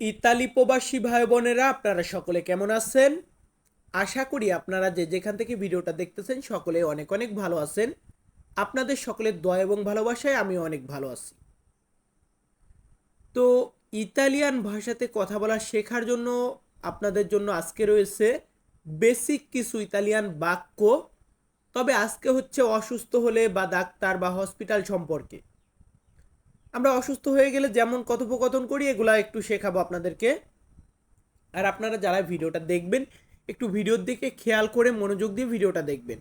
Italy প্রবাসী ভাই বোনেরা আপনারা সকলে কেমন আছেন? আশা করি আপনারা যে যেখান থেকে ভিডিওটা দেখতেছেন সকলে অনেক অনেক ভালো আছেন। আপনাদের সকলের দয়া এবং ভালোবাসায় আমি অনেক ভালো আছি। তো ইতালিয়ান ভাষাতে কথা বলা শেখার জন্য আপনাদের জন্য আজকে রয়েছে বেসিক কিছু ইতালিয়ান বাক্য। তবে আজকে হচ্ছে অসুস্থ হলে বা ডাক্তার বা হসপিটাল সম্পর্কে। আমরা অসুস্থ হয়ে গেলে যেমন কথোপকথন করি, এগুলা একটু শেখাবো আপনাদেরকে। আর আপনারা যারা ভিডিওটা দেখবেন, একটু ভিডিওর দিকে খেয়াল করে মনোযোগ দিয়ে ভিডিওটা দেখবেন।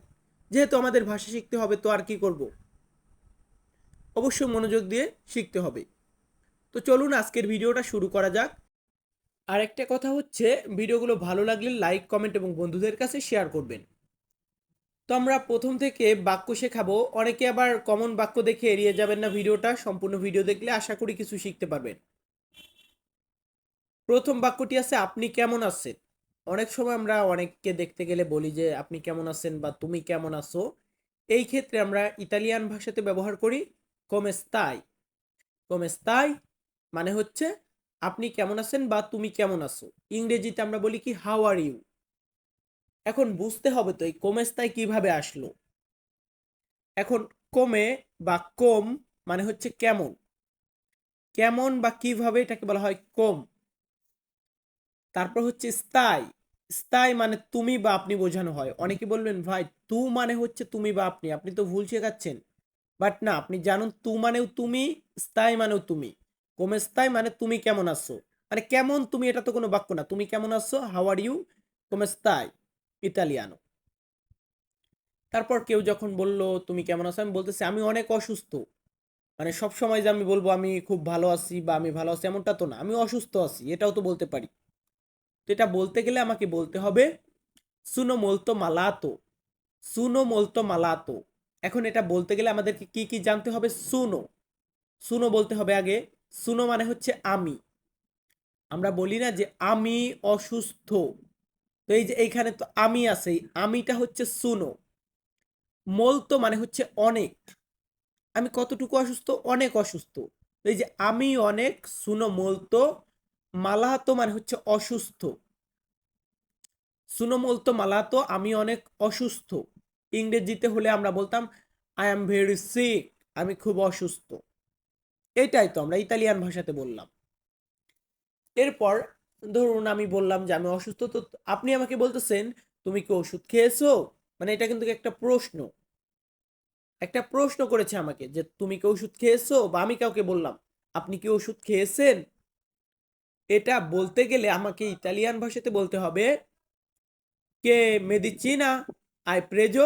যেহেতু আমাদের ভাষা শিখতে হবে, তো আর কি করব? অবশ্যই মনোযোগ দিয়ে শিখতে হবে। তো চলুন আজকের ভিডিওটা শুরু করা যাক। আর একটা কথা হচ্ছে, ভিডিওগুলো ভালো লাগলে লাইক, কমেন্ট এবং বন্ধুদের কাছে শেয়ার করবেন। তো আমরা প্রথম থেকে বাক্য শেখাবো। অনেকে আবার কমন বাক্য দেখে এড়িয়ে যাবেন না ভিডিওটা, সম্পূর্ণ ভিডিও দেখলে আশা করি কিছু শিখতে পারবেন। প্রথম বাক্যটি আছে, আপনি কেমন আছেন? অনেক সময় আমরা অনেককে দেখতে গেলে বলি যে, আপনি কেমন আছেন বা তুমি কেমন আছো? এই ক্ষেত্রে আমরা ইতালিয়ান ভাষাতে ব্যবহার করি কমেস্তাই কমেস্তাই মানে হচ্ছে, আপনি কেমন আছেন বা তুমি কেমন আছো? ইংরেজিতে আমরা বলি কি হাউ আর ইউ এখন বুঝতে হবে তো এই কমেস্তায় কীভাবে আসলো? এখন কমে বা কম মানে হচ্ছে কেমন? কেমন বা কীভাবে এটাকে বলা হয় কম? তারপর হচ্ছে স্থায়ী। স্থায়ী মানে তুমি বা আপনি বোঝানো হয়। অনেকে বলবেন, ভাই, তু মানে হচ্ছে তুমি বা আপনি। আপনি তো ভুল শেখাচ্ছেন। বাট না, আপনি জানুন তু মানেও তুমি, স্থায়ী মানেও তুমি। কমে স্থায়ী মানে তুমি কেমন আছো? মানে কেমন তুমি এটা তো কোনো বাক্য না। তুমি কেমন আছো? হাওয়ার ইউ কমে স্থায়ী। ইতালিয়ানো। তারপর কেউ যখন বলল, তুমি কেমন আছো? আমি বলতেছি, আমি অনেক অসুস্থ। মানে সব সময় যে আমি বলব, আমি খুব ভালো আছি বা আমি ভালো আছি এমনটা তো না। আমি অসুস্থ আছি, এটাও তো বলতে পারি। তো এটা বলতে গেলে আমাকে বলতে হবে সুনো মোলতো মালাতো সুনো মোলতো মালাতো এখন এটা বলতে গেলে আমাদেরকে কি কি জানতে হবে? সুনো সুনো বলতে হবে আগে সুনো মানে হচ্ছে আমি। আমরা বলি না যে, আমি অসুস্থ। তো এই যে এইখানে তো আমি আছে, আমিটা হচ্ছে সুনো। মলতো মানে হচ্ছে অনেক। আমি কতটুকু অসুস্থ? অনেক অসুস্থ। তো এই যে আমি অনেক, সুনো মলতো মালাতো মানে হচ্ছে অসুস্থ। সুনো মলতো মালাতো আমি অনেক অসুস্থ। ইংরেজিতে হলে আমরা বলতাম আই এম ভেরি সিক আমি খুব অসুস্থ। এটাই তো আমরা ইতালিয়ান ভাষাতে বললাম। এরপর ধরুন আমি বললাম যে, আমি অসুস্থ। তো আপনি আমাকে বলতেছেন, তুমি কি ওষুধ খেয়েছো? মানে এটা কিন্তু একটা প্রশ্ন। একটা প্রশ্ন করেছে আমাকে যে, তুমি কি ওষুধ খেয়েছো? বা আমি কাউকে বললাম, আপনি কি ওষুধ খেয়েছেন? এটা বলতে গেলে আমাকে ইতালিয়ান ভাষাতে বলতে হবে, কে মেডিচিনা আই প্রেজো?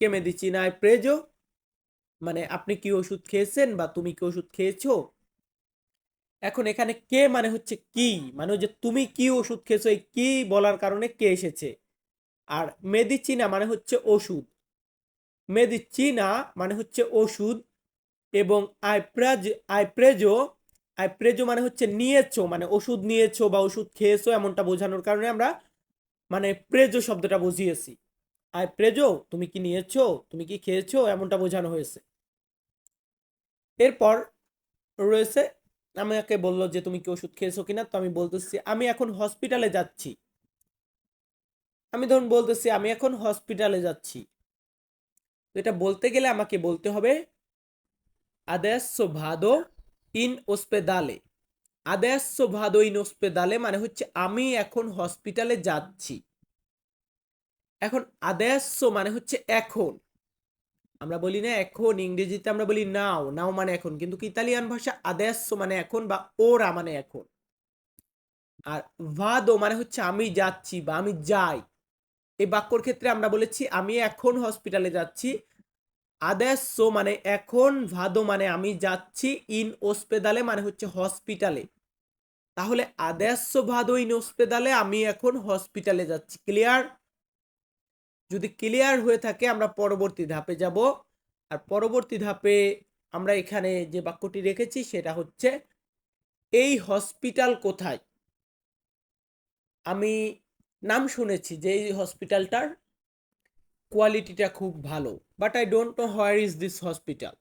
K মেডিচিনা I প্রেজো? মানে আপনি কি ওষুধ খেয়েছেন বা তুমি কি ওষুধ খেয়েছো? এখন এখানে কে মানে হচ্ছে কি? মানে যে তুমি কি ওষুধ খেয়েছো, এই কি বলার কারণে কে এসেছে? আর মেডিচিনা মানে হচ্ছে ওষুধ। মেডিচিনা মানে হচ্ছে ওষুধ এবং আইপ্রাজ, আইপ্রেজো আইপ্রেজো মানে হচ্ছে নিয়েছো মানে ওষুধ নিয়েছো বা ওষুধ খেয়েছো এমনটা বোঝানোর কারণে আমরা মানে প্রেজো শব্দটা বুঝিয়েছি। আই প্রেজো তুমি কি নিয়েছো? তুমি কি খেয়েছো? এমনটা বোঝানো হয়েছে। এরপর রয়েছে আমাকে বলল যে, তুমি কি ওষুধ খেয়েছো কিনা? তো আমি বলতেছি, আমি এখন হসপিটালে যাচ্ছি। আমি ধরুন বলতেছি, আমি এখন হসপিটালে যাচ্ছি। এটা বলতে গেলে আমাকে বলতে হবে আদেsso vado in ospedale আদেsso vado in ospedale মানে হচ্ছে, আমি এখন হসপিটালে যাচ্ছি। এখন আদেsso মানে হচ্ছে, এখন। আমরা বলি না এখন, ইংরেজিতে আমরা বলি নাও নাও মানে এখন, কিন্তু ইতালিয়ান ভাষা আদেsso মানে এখন বা ওরা মানে এখন? আর ভাদো মানে হচ্ছে আমি যাচ্ছি বা আমি যাই। এই বাক্যর ক্ষেত্রে আমরা বলেছি আমি এখন হসপিটালে যাচ্ছি। আদেsso মানে এখন ভাদো মানে আমি যাচ্ছি ইন ওসপেদালে মানে হচ্ছে হসপিটালে তাহলে আদেsso ভাদো ইন ওসপেদালে আমি এখন হসপিটালে যাচ্ছি। ক্লিয়ার যদি ক্লিয়ার হয়ে থাকে, আমরা পরবর্তী ধাপে যাব। আর পরবর্তী ধাপে আমরা এখানে যে বাক্যটি রেখেছি, সেটা হচ্ছে, এই হসপিটাল কোথায়? আমি নাম শুনেছি যে এই হসপিটালটার কোয়ালিটিটা খুব ভালো but I don't know where is this hospital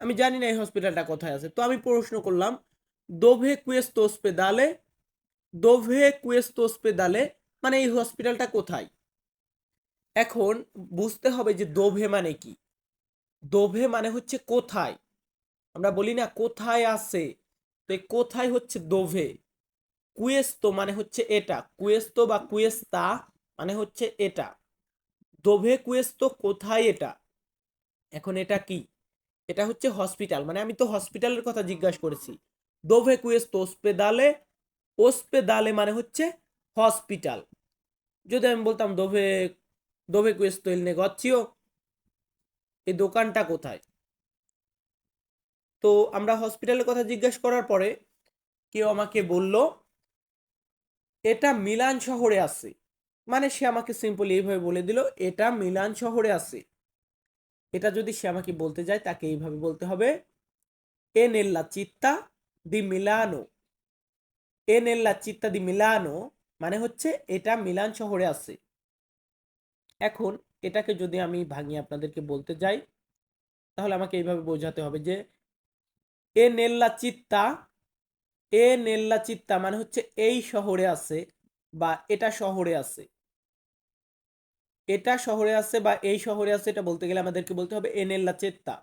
আমি জানি না এই হসপিটালটা কোথায় আছে। তো আমি প্রশ্ন করলাম দোভে কুয়েস্তো ওসপেদালে দোভে কুয়েস্তো ওসপেদালে মানে এই হসপিটালটা কোথায়? এখন বুঝতে হবে যে দোভে মানে কি। দোভে মানে হচ্ছে কোথায়? আমরা বলি না কোথায় আছে, তো কোথায় হচ্ছে দোভে? কুয়েস্তো মানে হচ্ছে এটা, কুয়েস্তো বা কুয়েস্তা মানে হচ্ছে এটা। দোভে, কুয়েস্তো, কোথায় এটা? এখন এটা কি? এটা হচ্ছে হসপিটাল মানে আমি তো হসপিটালের কথা জিজ্ঞাসা করেছি। দোভে, কুয়েস্তো, ওসপেদালে ওসপেদালে মানে হচ্ছে হসপিটাল। যদি আমি বলতাম দোভে দোভে কুয়েস্তো ইল নেগোচিও এই দোকানটা কোথায়? তো আমরা হসপিটালের কথা জিজ্ঞাসা করার পরে কেউ আমাকে বলল, এটা মিলান শহরে আছে। মানে সে আমাকে সিম্পলি এইভাবে বলে দিল, এটা মিলান শহরে আছে। এটা যদি সে আমাকে বলতে যায়, তাকে এইভাবে বলতে হবে, এ নেল্লা চিত্তা দি মিলানো। এ নেল্লা চিত্তা দি মিলানো মানে হচ্ছে, এটা মিলান শহরে আছে। এখন এটাকে যদি আমি ভাঙিয়ে আপনাদেরকে বলতে যাই, তাহলে আমাকে এইভাবে বোঝাতে হবে যে এ নেল্লা চিত্তা, এ নেল্লা চিত্তা মানে হচ্ছে এই শহরে আছে বা এটা শহরে আছে। এটা শহরে আছে বা এই শহরে আছে এটা বলতে গেলে আমাদেরকে বলতে হবে এ নেল্লা চেত্তা।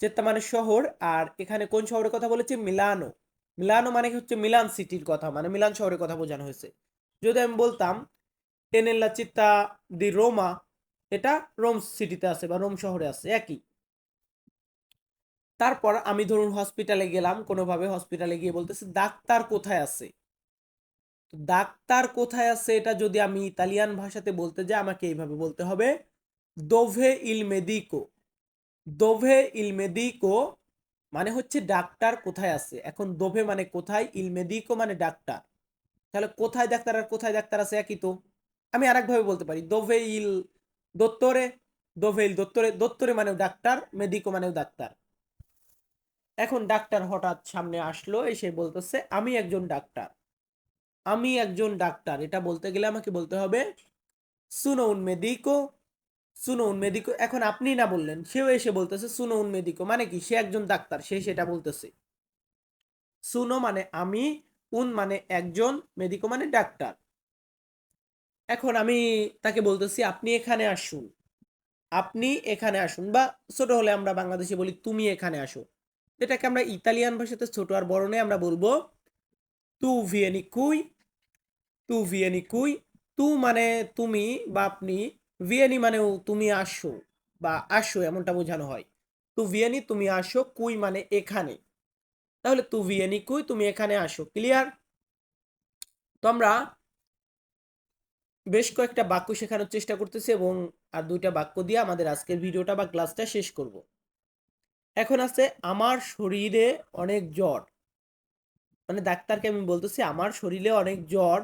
চেত্তা মানে শহর আর এখানে কোন শহরের কথা বলেছি? মিলানো। মিলানো মানে হচ্ছে মিলান সিটির কথা মানে মিলান শহরের কথা বোঝানো হয়েছে। যদি আমি বলতাম টেনেল্লা চিত্তা দি রোমা এটা রোম সিটিতে আছে বা রোম শহরে আছে, একই। তারপর আমি ধরুন হসপিটালে গেলাম, কোনোভাবে হসপিটালে গিয়ে বলতেছি, ডাক্তার কোথায় আছে? ডাক্তার কোথায় আছে? এটা যদি আমি ইতালিয়ান ভাষাতে বলতে যাই, আমাকে এইভাবে বলতে হবে দোভে ইল মেদিকো দোভে ইল মেদিকো মানে হচ্ছে ডাক্তার কোথায় আছে? এখন দোভে মানে কোথায় ইল মেদিকো মানে ডাক্তার তাহলে কোথায় ডাক্তার আর কোথায় ডাক্তার আছে একই তো। আমি আরেকভাবে বলতে পারি, দোভেইল দত্তরে দোভে ইল দত্তরে দত্তরে মানেও ডাক্তার, মেদিকো মানেও ডাক্তার। এখন ডাক্তার হঠাৎ সামনে আসলো, এসে বলতেছে, আমি একজন ডাক্তার। আমি একজন ডাক্তার। এটা বলতে গেলে আমাকে বলতে হবে সুনো মেদিকো সুনো মেদিকো। এখন আপনি না বললেন, সেও এসে বলতেছে সুনো মেদিকো। মানে কি? সে একজন ডাক্তার, সে সেটা বলতেছে। সুনো মানে আমি, উন মানে একজন, মেদিকো মানে ডাক্তার। এখন আমি তাকে বলতেছি, আপনি এখানে আসুন। আপনি এখানে আসুন। বা ছোট হলে আমরা বাংলাদেশে বলি, তুমি এখানে আসো। এটাকে আমরা ইতালিয়ান ভাষাতে ছোট আর বড় নেই, আমরা বলব, তু ভিয়েনি কুই, তু ভিয়েনি কুই, তু মানে তুমি বা আপনি, ভিয়েনি মানেও তুমি আসো বা আসো এমনটা বোঝানো হয়। তু ভিয়েনি, তুমি আসো, কুই মানে এখানে। তাহলে তু ভিয়েনি কুই, তুমি এখানে আসো। ক্লিয়ার? তো আমরা বেশ কয়েকটা বাক্য শেখানোর চেষ্টা করতেছি এবং আর দুইটা বাক্য দিয়ে আমাদের আজকের ভিডিওটা বা ক্লাসটা শেষ করব। এখন আছে, আমার শরীরে অনেক জ্বর। মানে ডাক্তারকে আমি বলতেছি, আমার শরীরে অনেক জ্বর।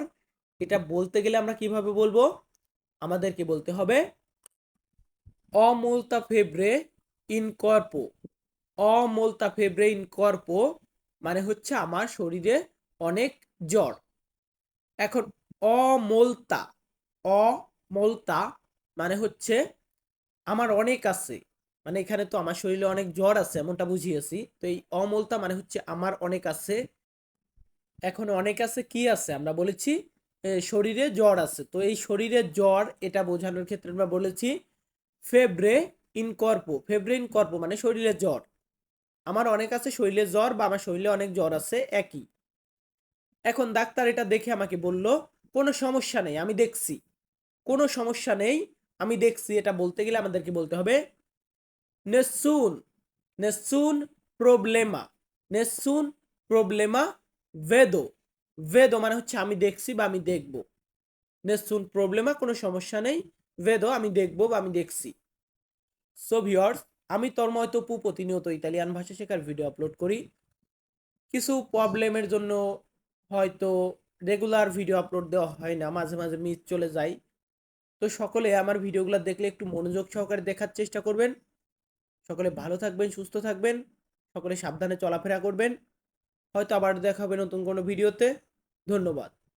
এটা বলতে গেলে আমরা কীভাবে বলব? আমাদেরকে বলতে হবে অমলতা ফেব্রে ইনকর্পো অমলতা ফেব্রে ইনকর্পো মানে হচ্ছে আমার শরীরে অনেক জ্বর। এখন, অমলতা। অমলতা মানে হচ্ছে আমার অনেক আছে। মানে এখানে তো আমার শরীরে অনেক জ্বর আছে, এমনটা বুঝিয়েছি। তো এই অমলতা মানে হচ্ছে আমার অনেক আছে। এখন অনেক আছে, কি আছে? আমরা বলেছি শরীরে জ্বর আছে। তো এই শরীরে জ্বর, এটা বোঝানোর ক্ষেত্রে আমরা বলেছি, ফেব্রে ইনকর্পো ফেব্রে ইনকর্পো মানে শরীরে জ্বর। আমার অনেক আছে, শরীরে জ্বর বা আমার শরীরে অনেক জ্বর আছে, একই। এখন ডাক্তার এটা দেখে আমাকে বলল, কোনো সমস্যা নেই, আমি দেখছি। কোনো সমস্যা নেই, আমি দেখছি এটা বলতে গেলে আমাদেরকে বলতে হবে, নেসুন নেসুন প্রবলেমা নেসুন প্রবলেমা ভেদো ভেদো মানে হচ্ছে আমি দেখছি বা আমি দেখব, নেসুন প্রবলেমা কোনো সমস্যা নেই, ভেদো আমি দেখব বা আমি দেখছি। সো ভিওর্স আমি তন্ময় তপু, প্রতিনিয়ত ইতালিয়ান ভাষা শেখার ভিডিও আপলোড করি। কিছু প্রবলেমের জন্য হয়তো রেগুলার ভিডিও আপলোড দেওয়া হয় না, মাঝে মাঝে মিস চলে যায় তো সকলে আমার ভিডিওগুলো দেখলে একটু মনোযোগ সহকারে দেখার চেষ্টা করবেন। সকলে ভালো থাকবেন, সুস্থ থাকবেন, সকলে সাবধানে চলাফেরা করবেন। হয়তো আবার দেখা হবে নতুন কোনো ভিডিওতে। ধন্যবাদ।